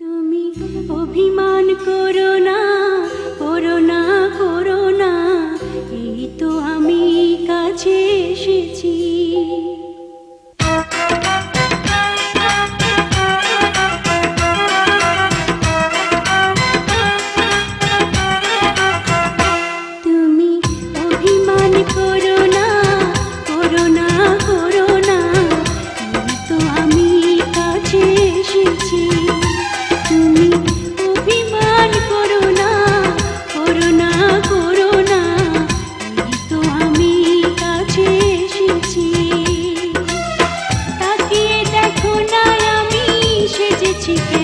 তুমি অভিমান করো। she feels.